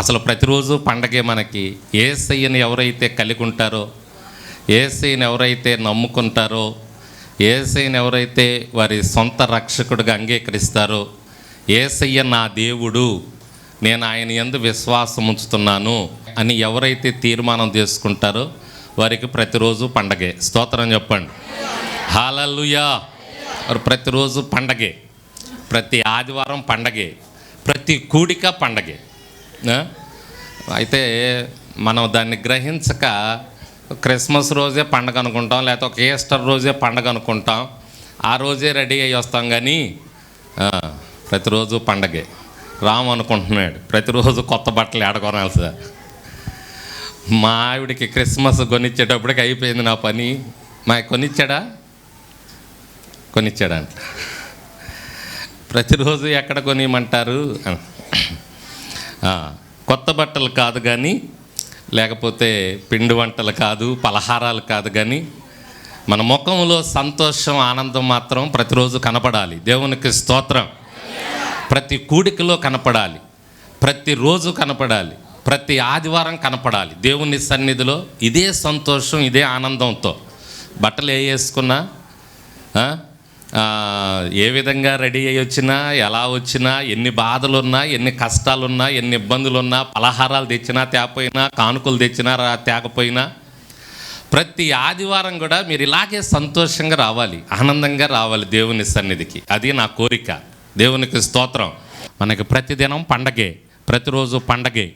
అసలు ప్రతిరోజు పండగే మనకి. ఏసయ్యని ఎవరైతే కలిగి ఉంటారో ఏసైని ఎవరైతే నమ్ముకుంటారో ఏసైని ఎవరైతే వారి సొంత రక్షకుడిగా అంగీకరిస్తారో ఏసయ్య నా దేవుడు నేను ఆయన ఎందు విశ్వాసం ఉంచుతున్నాను అని ఎవరైతే తీర్మానం చేసుకుంటారో వారికి ప్రతిరోజు పండగే. స్తోత్రం చెప్పండి. హాలల్లుయా. వారు ప్రతిరోజు పండగే. ప్రతి ఆదివారం పండగే. ప్రతి కూడిక పండగే. అయితే మనం దాన్ని గ్రహించక క్రిస్మస్ రోజే పండగ అనుకుంటాం లేకపోతే ఒక ఈస్టర్ రోజే పండగ అనుకుంటాం. ఆ రోజే రెడీ అయ్యి వస్తాం కానీ ప్రతిరోజు పండగే. రామ్ అనుకుంటున్నాడు ప్రతిరోజు కొత్త బట్టలు ఏడకొనాలి సార్? మా ఆవిడకి క్రిస్మస్ కొనిచ్చేటప్పటికి అయిపోయింది నా పని. మా కొనిచ్చాడా? కొనిచ్చాడంట ప్రతిరోజు ఎక్కడ కొనియమంటారు? కొత్త బట్టలు కాదు కానీ లేకపోతే పిండి వంటలు కాదు పలహారాలు కాదు కానీ మన ముఖంలో సంతోషం ఆనందం మాత్రం ప్రతిరోజు కనపడాలి. దేవునికి స్తోత్రం. ప్రతి కూడికలో కనపడాలి. ప్రతిరోజు కనపడాలి. ప్రతి ఆదివారం కనపడాలి. దేవుని సన్నిధిలో ఇదే సంతోషం ఇదే ఆనందంతో. బట్టలు ఏ వేసుకున్నా ఏ విధంగా రెడీ అయ్యి వచ్చినా ఎలా వచ్చినా ఎన్ని బాధలున్నా ఎన్ని కష్టాలున్నా ఎన్ని ఇబ్బందులున్నా పలహారాలు తెచ్చినా తేపోయినా కానుకలు తెచ్చినా రా తేకపోయినా ప్రతి ఆదివారం కూడా మీరు ఇలాగే సంతోషంగా రావాలి ఆనందంగా రావాలి దేవుని సన్నిధికి. అది నా కోరిక. దేవునికి స్తోత్రం. మనకి ప్రతిదినం పండగే ప్రతిరోజు పండగే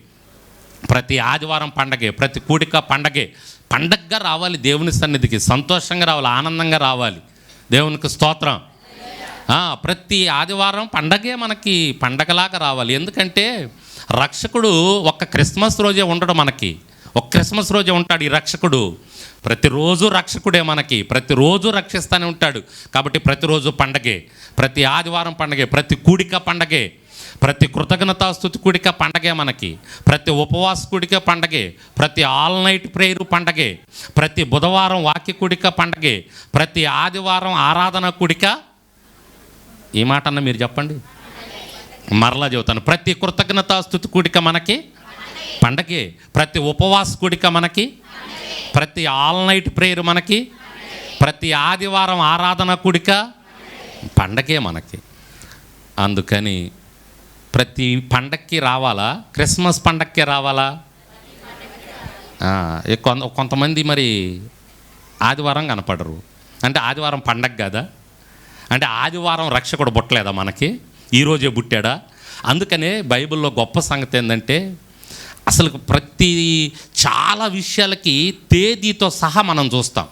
ప్రతి ఆదివారం పండగే ప్రతి కూడిక పండగే పండగగా రావాలి దేవుని సన్నిధికి సంతోషంగా రావాలి ఆనందంగా రావాలి. దేవునికి స్తోత్రం. ప్రతి ఆదివారం పండగే మనకి పండగలాగా రావాలి. ఎందుకంటే రక్షకుడు ఒక్క క్రిస్మస్ రోజే ఉండడు మనకి. ఒక క్రిస్మస్ రోజే ఉంటాడు ఈ రక్షకుడు. ప్రతిరోజు రక్షకుడే మనకి. ప్రతిరోజు రక్షిస్తూనే ఉంటాడు. కాబట్టి ప్రతిరోజు పండగే. ప్రతి ఆదివారం పండగే. ప్రతి కూడిక పండగే. ప్రతి కృతజ్ఞతాస్థుతి కూడిక పండగే మనకి ప్రతి ఉపవాస కూడిక పండగే ప్రతి ఆల్ నైట్ ప్రేయర్ పండగే ప్రతి బుధవారం వాక్య కూడిక పండగే ప్రతి ఆదివారం ఆరాధన కూడిక. ఈ మాట అన్న మీరు చెప్పండి. మరలా చెబుతాను. ప్రతి కృతజ్ఞతాస్తుతి కూడిక మనకి పండగే ప్రతి ఉపవాస కూడిక మనకి ప్రతి ఆల్ నైట్ ప్రేయర్ మనకి ప్రతి ఆదివారం ఆరాధన కూడిక పండగే మనకి. అందుకని ప్రతి పండక్కి రావాలా? క్రిస్మస్ పండక్కి రావాలా? కొంత కొంతమంది మరి ఆదివారం కనపడరు. అంటే ఆదివారం పండగ కదా? అంటే ఆదివారం రక్షకుడు పుట్టలేదా మనకి? ఈరోజే పుట్టాడా? అందుకనే బైబిల్లో గొప్ప సంగతి ఏంటంటే అసలు ప్రతి చాలా విషయాలకి తేదీతో సహా మనం చూస్తాం.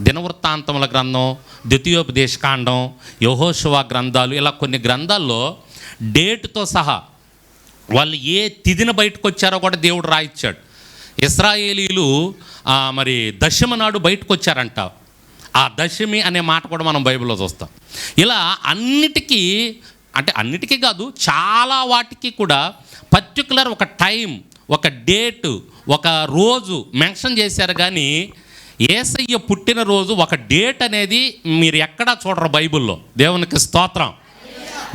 దినవృత్తాంతముల గ్రంథం ద్వితీయోపదేశకాండం యహోశివ గ్రంథాలు ఇలా కొన్ని గ్రంథాల్లో డేట్తో సహా వాళ్ళు ఏ తిదిన బయటకు వచ్చారో కూడా దేవుడు రాయిచ్చాడు. ఇస్రాయేలీలు మరి దశమ నాడు బయటకు వచ్చారంట ఆ దశమి అనే మాట కూడా మనం బైబిల్లో చూస్తాం. ఇలా అన్నిటికీ అంటే అన్నిటికీ కాదు చాలా వాటికి కూడా పర్టికులర్ ఒక టైం ఒక డేటు ఒక రోజు మెన్షన్ చేశారు కానీ ఏసయ్య పుట్టినరోజు ఒక డేట్ అనేది మీరు ఎక్కడా చూడరు బైబిల్లో. దేవునికి స్తోత్రం.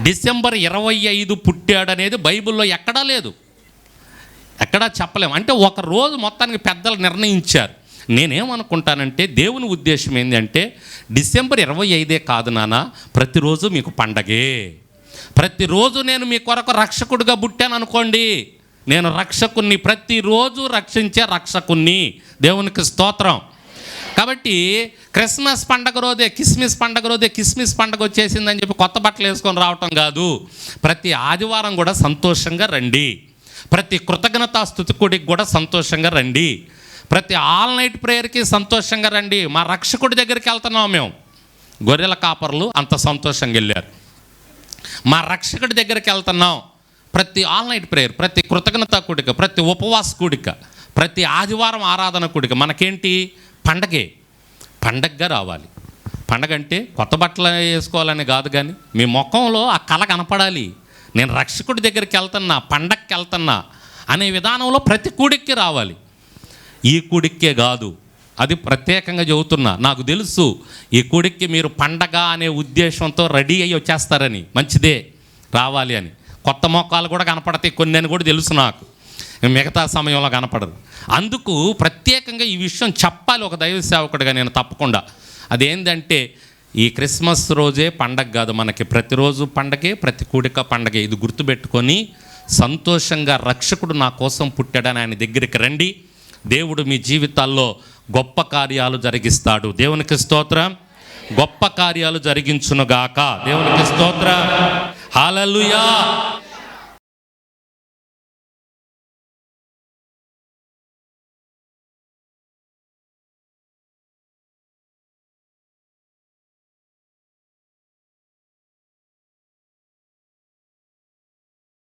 డిసెంబర్ ఇరవై ఐదు పుట్టాడనేది బైబిల్లో ఎక్కడా లేదు. ఎక్కడా చెప్పలేము అంటే ఒక రోజు మొత్తానికి పెద్దలు నిర్ణయించారు. నేనేమనుకుంటానంటే దేవుని ఉద్దేశం ఏంటంటే డిసెంబర్ ఇరవై ఐదే కాదు నాన్న ప్రతిరోజు మీకు పండగే. ప్రతిరోజు నేను మీ కొరకు రక్షకుడిగా పుట్టాను అనుకోండి. నేను రక్షకుణ్ణి ప్రతిరోజు రక్షించే రక్షకుణ్ణి. దేవునికి స్తోత్రం. కాబట్టి క్రిస్మస్ పండగ రోజే కిస్మిస్ పండగ రోజే కిస్మిస్ పండగ వచ్చేసిందని చెప్పి కొత్త బట్టలు వేసుకొని రావటం కాదు. ప్రతి ఆదివారం కూడా సంతోషంగా రండి. ప్రతి కృతజ్ఞతా స్థుతికుడికి కూడా సంతోషంగా రండి. ప్రతి ఆల్ నైట్ ప్రేయర్కి సంతోషంగా రండి. మా రక్షకుడి దగ్గరికి వెళ్తున్నాం మేము. గొర్రెల కాపర్లు అంత సంతోషంగా వెళ్ళారు. మా రక్షకుడి దగ్గరికి వెళ్తున్నాం. ప్రతి ఆల్ నైట్ ప్రేయర్ ప్రతి కృతజ్ఞత కూడిక ప్రతి ఉపవాస కూడిక ప్రతి ఆదివారం ఆరాధన కూడిక మనకేంటి? పండగే పండగగా రావాలి. పండగ అంటే కొత్త బట్టలు వేసుకోవాలని కాదు కానీ మీ ముఖంలో ఆ కళ కనపడాలి. నేను రక్షకుడి దగ్గరికి వెళ్తున్నా పండగకి వెళ్తున్నా అనే విధానంలో ప్రతి కూడిక్కి రావాలి. ఈ కూడిక్కే కాదు అది ప్రత్యేకంగా చెబుతున్నా. నాకు తెలుసు ఈ కూడిక్కి మీరు పండగ అనే ఉద్దేశంతో రెడీ అయ్యి వచ్చేస్తారని. మంచిదే రావాలి అని. కొత్త మొక్కలు కూడా కనపడతాయి కొన్ని అని కూడా తెలుసు నాకు. మిగతా సమయంలో కనపడదు. అందుకు ప్రత్యేకంగా ఈ విషయం చెప్పాలి ఒక దైవ సేవకుడిగా నేను తప్పకుండా. అదేంటంటే ఈ క్రిస్మస్ రోజే పండగ కాదు మనకి ప్రతిరోజు పండగే ప్రతి కూడిక పండగే. ఇది గుర్తుపెట్టుకొని సంతోషంగా రక్షకుడు నా కోసం పుట్టాడని ఆయన దగ్గరికి రండి. దేవుడు మీ జీవితాల్లో గొప్ప కార్యాలు జరిగిస్తాడు. దేవునికి స్తోత్రం. గొప్ప కార్యాలు జరిగించునుగాక. దేవునికి స్తోత్ర. హాలలుయా